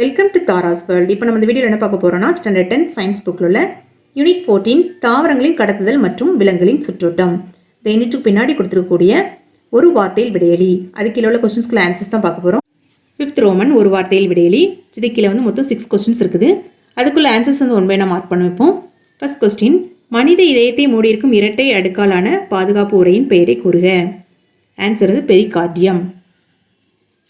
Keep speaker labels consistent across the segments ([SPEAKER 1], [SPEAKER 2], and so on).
[SPEAKER 1] Welcome to Tara's world இப்போ நம்ம இந்த வீடியோவில் என்ன பார்க்க போகிறோம்னா ஸ்டாண்டர்ட் டென் சயின்ஸ் புக்கில் உள்ள யூனிட் ஃபோர்டீன் தாவரங்களின் கடத்துதல் மற்றும் விலங்குகளின் சுற்றோட்டம். இந்த யூனிட்டுக்கு பின்னாடி கொடுத்துருக்கக்கூடிய ஒரு வார்த்தையில் விடையலி. அது கீழே உள்ள கொஸ்டின்ஸ்க்குள்ள ஆன்சர்ஸ் தான் பார்க்க போகிறோம் ஃபிஃப்த் ரோமன் ஒரு வார்த்தையில் விடையலி. இது கீழே வந்து மொத்தம் சிக்ஸ் கொஸ்டின்ஸ் இருக்குது. அதுக்குள்ள ஆன்சர்ஸ் வந்து ஒன் பை நான் மார்க் பண்ண வைப்போம் ஃபர்ஸ்ட் கொஸ்டின் மனித இதயத்தை மூடியிருக்கும் இரட்டை அடுக்காலான பாதுகாப்பு உரையின் பெயரை கூறுக. ஆன்சர் வந்து பெரிகார்டியம்.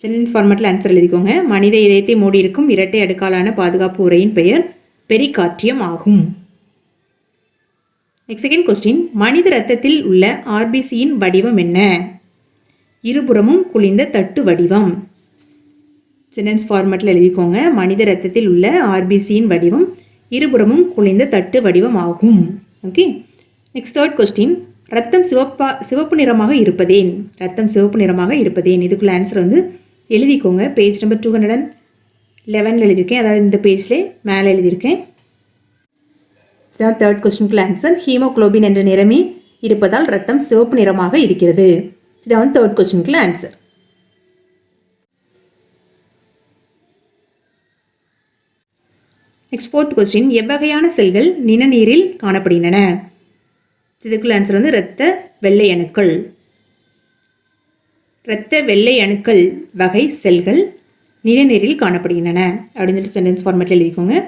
[SPEAKER 1] சென்டென்ஸ் ஃபார்மேட்டில் ஆன்சர் எழுதிக்கோங்க. மனித இதயத்தை மூடியிருக்கும் இரட்டை அடுக்காலான பாதுகாப்பு உரையின் பெயர் பெரிகாற்றியம் ஆகும். நெக்ஸ்ட் செகண்ட் கொஸ்டின் மனித ரத்தத்தில் உள்ள ஆர்பிசியின் வடிவம் என்ன? இருபுறமும் குளிந்த தட்டு வடிவம். சென்டென்ஸ் ஃபார்மேட்டில் எழுதிக்கோங்க. மனித ரத்தத்தில் உள்ள ஆர்பிசியின் வடிவம் இருபுறமும் குளிந்த தட்டு வடிவம் ஆகும். ஓகே நெக்ஸ்ட் தேர்ட் கொஸ்டின் ரத்தம் சிவப்பா சிவப்பு நிறமாக இருப்பதேன்? ரத்தம் சிவப்பு நிறமாக இருப்பதேன்? இதுக்குள்ள ஆன்சர் வந்து எழுதிக்கோங்க. Page number two hundred and லெவனில் எழுதியிருக்கேன். அதாவது இந்த பேஜ்லேயே மேலே எழுதியிருக்கேன். தேர்ட் கொஸ்டினுக்குள்ள ஆன்சர் ஹீமோகுளோபின் என்ற நிறமே இருப்பதால் ரத்தம் சிவப்பு நிறமாக இருக்கிறது. இதான் வந்து தேர்ட் கொஸ்டினுக்குள்ள ஆன்சர் நெக்ஸ்ட் ஃபோர்த் கொஸ்டின் எவ்வகையான செல்கள் நிணநீரில் காணப்படுகின்றன? இதுக்குள்ள ஆன்சர் வந்து இரத்த வெள்ளை அணுக்கள். இரத்த வெள்ளை அணுக்கள் வகை செல்கள் நிலநீரில் காணப்படுகின்றன. அப்படின்னு சொல்லிட்டு சென்டென்ஸ் ஃபார்மேட்டில் எழுதிக்கோங்க.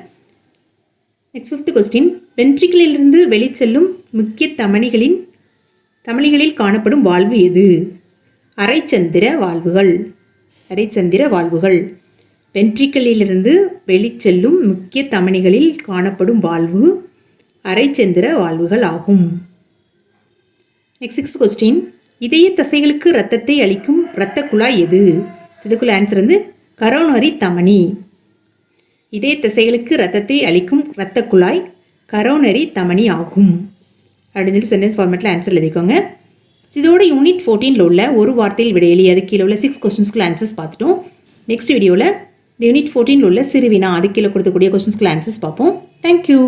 [SPEAKER 1] நெக்ஸ்ட் ஃபிஃப்த் கொஸ்டின் வென்ட்ரிகளிலிருந்து வெளிச்செல்லும் முக்கிய தமனிகளின் தமனிகளில் காணப்படும் வாழ்வு எது? அரைச்சந்திர வாழ்வுகள். அரைச்சந்திர வாழ்வுகள். வென்ட்ரிக்கலிலிருந்து வெளிச்செல்லும் முக்கிய தமனிகளில் காணப்படும் வாழ்வு அரைச்சந்திர வாழ்வுகள் ஆகும். நெக்ஸ்ட் சிக்ஸ் கொஸ்டின் இதய தசைகளுக்கு இரத்தத்தை அளிக்கும் இரத்த குழாய் எது? இதுக்குள்ள ஆன்சர் வந்து கரோனரி தமனி இதய தசைகளுக்கு இரத்தத்தை அளிக்கும் இரத்த குழாய் கரோனரி தமனி ஆகும். அப்படின்னு சொல்லி சென்டென்ஸ் ஃபார்மேட்டில் ஆன்சர் எழுதிக்கோங்க. இதோட யூனிட் ஃபோர்டீனில் உள்ள ஒரு வார்த்தையில் விடையலி. அது கீழே உள்ள சிக்ஸ் கொஸ்டின்ஸ்க்குள்ள ஆன்சர்ஸ் பார்த்துட்டோம். நெக்ஸ்ட் வீடியோவில் இந்த யூனிட் ஃபோர்டீனில் உள்ள சிறுவினா அது கீழே கொடுக்கக்கூடிய கொஸ்டின்ஸ்க்குள்ள ஆன்சர்ஸ் பார்ப்போம். தேங்க்யூ